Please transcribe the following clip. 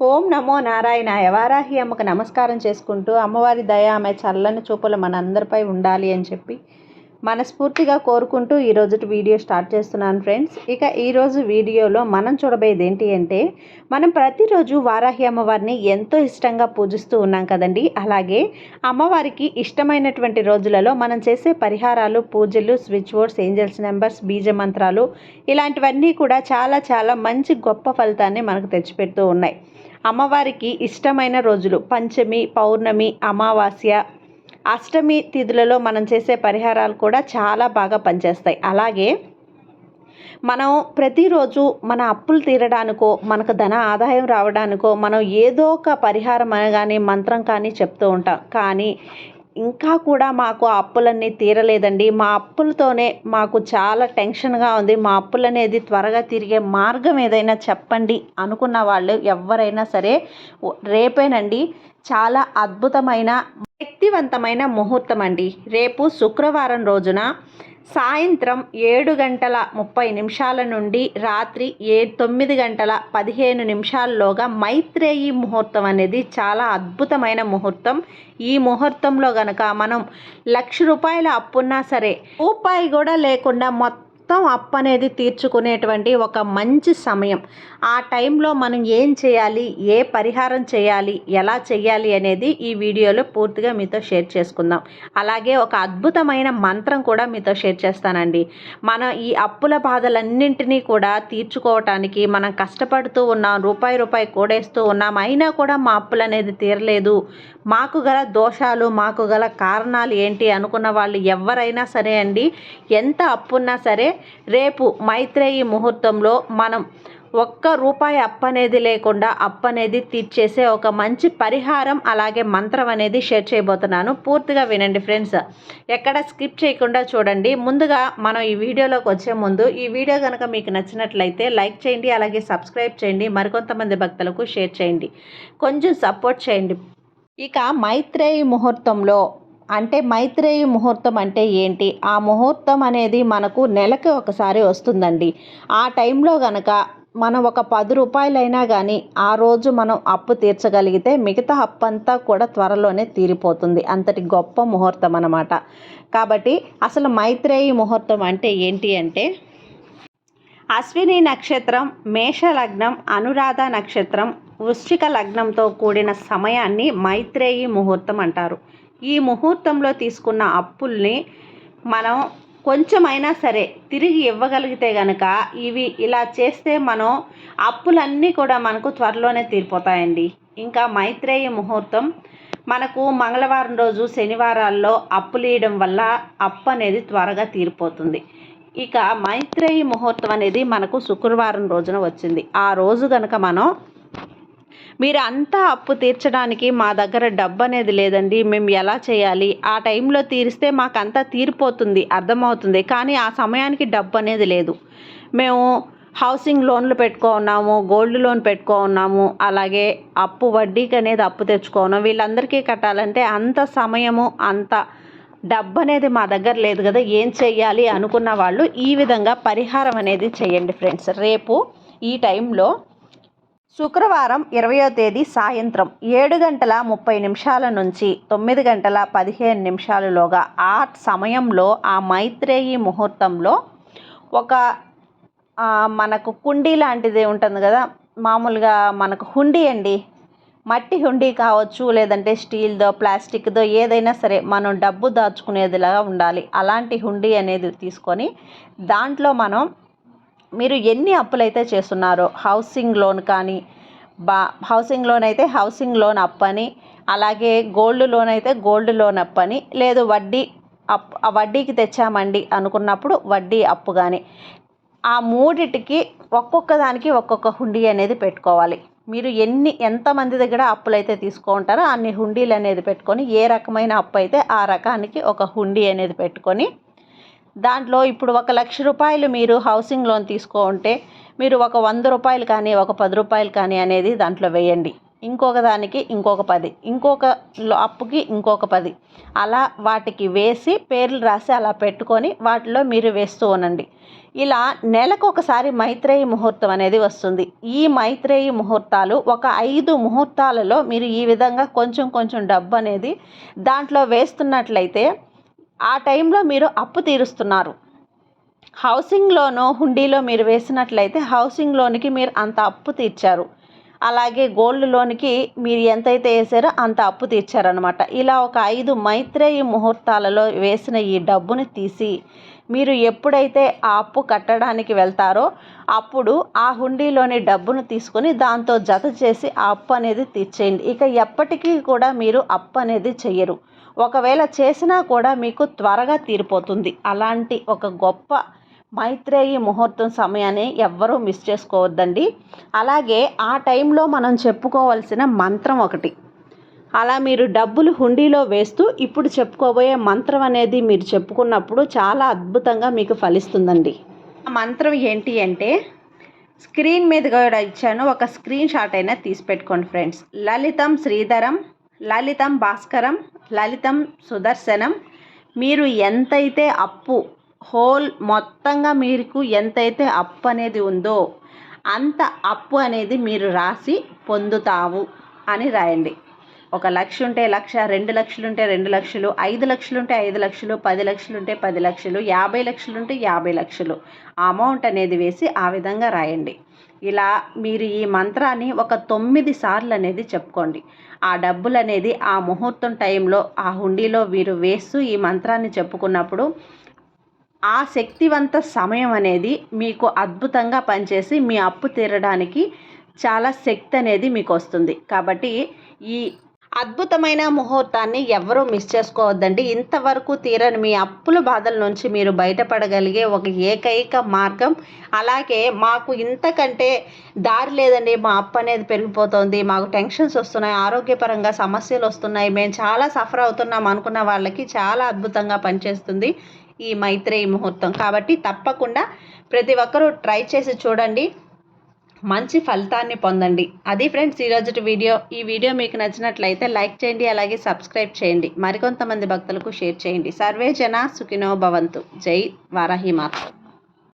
ఓం నమో నారాయణ వారాహి అమ్మకు నమస్కారం చేసుకుంటూ అమ్మవారి దయ ఆమె చల్లని చూపులు మనందరిపై ఉండాలి అని చెప్పి మనస్ఫూర్తిగా కోరుకుంటూ ఈరోజు వీడియో స్టార్ట్ చేస్తున్నాను ఫ్రెండ్స్. ఇక ఈరోజు వీడియోలో మనం చూడబోయేది ఏంటి అంటే మనం ప్రతిరోజు వారాహి అమ్మవారిని ఎంతో ఇష్టంగా పూజిస్తూ ఉన్నాం కదండి. అలాగే అమ్మవారికి ఇష్టమైనటువంటి రోజులలో మనం చేసే పరిహారాలు పూజలు స్విచ్ బోర్డ్స్ ఏంజల్స్ నెంబర్స్ బీజ మంత్రాలు ఇలాంటివన్నీ కూడా చాలా చాలా మంచి గొప్ప ఫలితాన్ని మనకు తెచ్చిపెడుతూ ఉన్నాయి. అమ్మవారికి ఇష్టమైన రోజులు పంచమి పౌర్ణమి అమావాస్య అష్టమి తిథులలో మనం చేసే పరిహారాలు కూడా చాలా బాగా పనిచేస్తాయి. అలాగే మనం ప్రతిరోజు మన అప్పులు తీరడానికో మనకు ధన ఆదాయం రావడానికో మనం ఏదో ఒక పరిహారం అనగానే మంత్రం కానీ చెప్తూ ఉంటాం. కానీ ఇంకా కూడా మాకు అప్పులన్నీ తీరలేదండి. మా అప్పులతోనే మాకు చాలా టెన్షన్గా ఉంది. మా అప్పులు అనేది త్వరగా తిరిగే మార్గం ఏదైనా చెప్పండి అనుకున్న వాళ్ళు ఎవరైనా సరే రేపేనండి. చాలా అద్భుతమైన శక్తివంతమైన ముహూర్తం అండి రేపు శుక్రవారం రోజున సాయంత్రం ఏడు గంటల ముప్పై నిమిషాల నుండి రాత్రి ఏ తొమ్మిది గంటల పదిహేను నిమిషాల్లోగా మైత్రేయి ముహూర్తం అనేది చాలా అద్భుతమైన ముహూర్తం. ఈ ముహూర్తంలో గనక మనం లక్ష రూపాయల అప్పున్నా సరే రూపాయి కూడా లేకుండా మొత్తం మొత్తం అప్పు అనేది తీర్చుకునేటువంటి ఒక మంచి సమయం. ఆ టైంలో మనం ఏం చేయాలి? ఏ పరిహారం చేయాలి? ఎలా చేయాలి అనేది ఈ వీడియోలో పూర్తిగా మీతో షేర్ చేసుకుందాం. అలాగే ఒక అద్భుతమైన మంత్రం కూడా మీతో షేర్ చేస్తానండి. మన ఈ అప్పుల బాధలన్నింటినీ కూడా తీర్చుకోవటానికి మనం కష్టపడుతూ ఉన్నాం రూపాయి రూపాయి కూడేస్తూ ఉన్నాం అయినా కూడా మా అప్పులు అనేది తీరలేదు. మాకు గల దోషాలు మాకు గల కారణాలు ఏంటి అనుకున్న వాళ్ళు ఎవరైనా సరే అండి ఎంత అప్పున్నా సరే రేపు మైత్రేయి ముహూర్తంలో మనం ఒక్క రూపాయి అప్పనేది లేకుండా అప్పనేది తీర్చేసే ఒక మంచి పరిహారం అలాగే మంత్రం అనేది షేర్ చేయబోతున్నాను. పూర్తిగా వినండి ఫ్రెండ్స్. ఎక్కడ స్కిప్ చేయకుండా చూడండి. ముందుగా మనం ఈ వీడియోలోకి వచ్చే ముందు ఈ వీడియో కనుక మీకు నచ్చినట్లయితే లైక్ చేయండి అలాగే సబ్స్క్రైబ్ చేయండి మరికొంతమంది భక్తులకు షేర్ చేయండి. కొంచెం సపోర్ట్ చేయండి. ఇక మైత్రేయి ముహూర్తంలో అంటే మైత్రేయి ముహూర్తం అంటే ఏంటి? ఆ ముహూర్తం అనేది మనకు నెలకి ఒకసారి వస్తుందండి. ఆ టైంలో గనక మనం ఒక పది రూపాయలైనా కానీ ఆ రోజు మనం అప్పు తీర్చగలిగితే మిగతా అప్పు అంతా కూడా త్వరలోనే తీరిపోతుంది. అంతటి గొప్ప ముహూర్తం అనమాట కాబట్టి అసలు మైత్రేయి ముహూర్తం అంటే ఏంటి అంటే అశ్విని నక్షత్రం మేష లగ్నం అనురాధ నక్షత్రం వృశ్చిక లగ్నంతో కూడిన సమయాన్ని మైత్రేయి ముహూర్తం అంటారు. ఈ ముహూర్తంలో తీసుకున్న అప్పుల్ని మనం కొంచెమైనా సరే తిరిగి ఇవ్వగలిగితే కనుక ఇవి ఇలా చేస్తే మనం అప్పులన్నీ కూడా మనకు త్వరలోనే తీరిపోతాయండి. ఇంకా మైత్రేయ ముహూర్తం. మనకు మంగళవారం రోజు శనివారాల్లో అప్పులు ఇవ్వడం వల్ల అప్పు అనేది త్వరగా తీరిపోతుంది. ఇక మైత్రేయి ముహూర్తం అనేది మనకు శుక్రవారం రోజున వచ్చింది. ఆ రోజు కనుక మనం మీరు అంతా అప్పు తీర్చడానికి మా దగ్గర డబ్బు అనేది లేదండి. మేము ఎలా చేయాలి? ఆ టైంలో తీరిస్తే మాకు తీరిపోతుంది అర్థమవుతుంది. కానీ ఆ సమయానికి డబ్బు అనేది లేదు. మేము హౌసింగ్ లోన్లు పెట్టుకో ఉన్నాము గోల్డ్ లోన్ పెట్టుకో ఉన్నాము అలాగే అప్పు వడ్డీకి అనేది అప్పు తెచ్చుకోను వీళ్ళందరికీ కట్టాలంటే అంత సమయము అంత డబ్బు అనేది మా దగ్గర లేదు కదా ఏం చెయ్యాలి అనుకున్న వాళ్ళు ఈ విధంగా పరిహారం అనేది చేయండి ఫ్రెండ్స్. రేపు ఈ టైంలో శుక్రవారం ఇరవయో తేదీ సాయంత్రం ఏడు గంటల ముప్పై నిమిషాల నుంచి తొమ్మిది గంటల పదిహేను నిమిషాలలోగా ఆ సమయంలో ఆ మైత్రేయి ముహూర్తంలో ఒక మనకు కుండీ లాంటిది ఉంటుంది కదా మామూలుగా మనకు హుండీ అండి. మట్టి హుండీ కావచ్చు లేదంటే స్టీల్దో ప్లాస్టిక్దో ఏదైనా సరే మనం డబ్బు దాచుకునేదిలాగా ఉండాలి. అలాంటి హుండీ అనేది తీసుకొని దాంట్లో మనం మీరు ఎన్ని అప్పులైతే చేస్తున్నారో హౌసింగ్ లోన్ కానీ బా హౌసింగ్ లోన్ అయితే హౌసింగ్ లోన్ అప్పని అలాగే గోల్డ్ లోన్ అయితే గోల్డ్ లోన్ అప్పని లేదు వడ్డీ అప్ వడ్డీకి తెచ్చామండి అనుకున్నప్పుడు వడ్డీ అప్పు కానీ ఆ మూడిటికి ఒక్కొక్క దానికి ఒక్కొక్క హుండీ అనేది పెట్టుకోవాలి. మీరు ఎన్ని ఎంతమంది దగ్గర అప్పులు అయితే తీసుకుంటారో అన్ని హుండీలు అనేది పెట్టుకొని ఏ రకమైన అప్పు అయితే ఆ రకానికి ఒక హుండీ అనేది పెట్టుకొని దాంట్లో ఇప్పుడు ఒక లక్ష రూపాయలు మీరు హౌసింగ్ లోన్ తీసుకో ఉంటే మీరు ఒక వంద రూపాయలు కానీ ఒక పది రూపాయలు కానీ అనేది దాంట్లో వేయండి. ఇంకొక దానికి ఇంకొక పది ఇంకొక అప్పుకి ఇంకొక పది. అలా వాటికి వేసి పేర్లు రాసి అలా పెట్టుకొని వాటిలో మీరు వేస్తూ ఉండండి. ఇలా నెలకు ఒకసారి మైత్రేయి ముహూర్తం అనేది వస్తుంది. ఈ మైత్రేయి ముహూర్తాలు ఒక ఐదు ముహూర్తాలలో మీరు ఈ విధంగా కొంచెం కొంచెం డబ్బు అనేది దాంట్లో వేస్తున్నట్లయితే ఆ టైంలో మీరు అప్పు తీరుస్తున్నారు. హౌసింగ్ లోను హుండీలో మీరు వేసినట్లయితే హౌసింగ్ లోన్కి మీరు అంత అప్పు తీర్చారు. అలాగే గోల్డ్ లోన్కి మీరు ఎంతైతే వేసారో అంత అప్పు తీర్చారనమాట ఇలా ఒక ఐదు మైత్రేయి ముహూర్తాలలో వేసిన ఈ డబ్బుని తీసి మీరు ఎప్పుడైతే ఆ అప్పు కట్టడానికి వెళ్తారో అప్పుడు ఆ హుండీలోని డబ్బును తీసుకొని దాంతో జత చేసి ఆ అప్పు అనేది తీర్చేయండి. ఇక ఎప్పటికీ కూడా మీరు అప్పు అనేది చెయ్యరు. ఒకవేళ చేసినా కూడా మీకు త్వరగా తీరిపోతుంది. అలాంటి ఒక గొప్ప మైత్రేయి ముహూర్తం సమయాన్ని ఎవ్వరూ మిస్ చేసుకోవద్దండి. అలాగే ఆ టైంలో మనం చెప్పుకోవాల్సిన మంత్రం ఒకటి. అలా మీరు డబ్బులు హుండీలో వేస్తూ ఇప్పుడు చెప్పుకోబోయే మంత్రం అనేది మీరు చెప్పుకున్నప్పుడు చాలా అద్భుతంగా మీకు ఫలిస్తుందండి. ఆ మంత్రం ఏంటి అంటే స్క్రీన్ మీద కూడా ఇచ్చాను ఒక స్క్రీన్ షాట్ అయినా తీసి పెట్టుకోండి ఫ్రెండ్స్. లలితం శ్రీధరం లలితం భాస్కరం లలితం సుదర్శనం. మీరు ఎంతైతే అప్పు హోల్ మొత్తంగా మీకు ఎంతైతే అప్పు అనేది ఉందో అంత అప్పు అనేది మీరు రాసి పొందుతావు అని రాయండి. ఒక లక్ష ఉంటే లక్ష రెండు లక్షలు ఉంటే రెండు లక్షలు ఐదు లక్షలు ఉంటే ఐదు లక్షలు పది లక్షలు ఉంటే పది లక్షలు యాభై లక్షలు ఉంటే యాభై లక్షలు ఆ అమౌంట్ అనేది వేసి ఆ విధంగా రాయండి. ఇలా మీరు ఈ మంత్రాన్ని ఒక తొమ్మిది సార్లు అనేది చెప్పుకోండి. ఆ డబ్బులు అనేది ఆ ముహూర్తం టైంలో ఆ హుండీలో వీరు వేస్తూ ఈ మంత్రాన్ని చెప్పుకున్నప్పుడు ఆ శక్తివంత సమయం అనేది మీకు అద్భుతంగా పనిచేసి మీ అప్పు తీరడానికి చాలా శక్తి అనేది మీకు వస్తుంది. కాబట్టి ఈ అద్భుతమైన ముహూర్తాన్ని ఎవరూ మిస్ చేసుకోవద్దండి. ఇంతవరకు తీరని మీ అప్పుల బాధల నుంచి మీరు బయటపడగలిగే ఒక ఏకైక మార్గం. అలాగే మాకు ఇంతకంటే దారి లేదండి. మా అప్పు అనేది పెరిగిపోతుంది. మాకు టెన్షన్స్ వస్తున్నాయి. ఆరోగ్యపరంగా సమస్యలు వస్తున్నాయి. మేము చాలా సఫర్ అవుతున్నాం అనుకున్న వాళ్ళకి చాలా అద్భుతంగా పనిచేస్తుంది. ఈ మైత్రేయి ముహూర్తం. కాబట్టి తప్పకుండా ప్రతి ఒక్కరూ ట్రై చేసి చూడండి. మంచి ఫలితాన్ని పొందండి. అది ఫ్రెండ్స్ ఈరోజు వీడియో. ఈ వీడియో మీకు నచ్చినట్లయితే లైక్ చేయండి అలాగే సబ్స్క్రైబ్ చేయండి. మరికొంతమంది భక్తులకు షేర్ చేయండి. సర్వే జన సుఖినో భవంతు. జై వారాహి మాత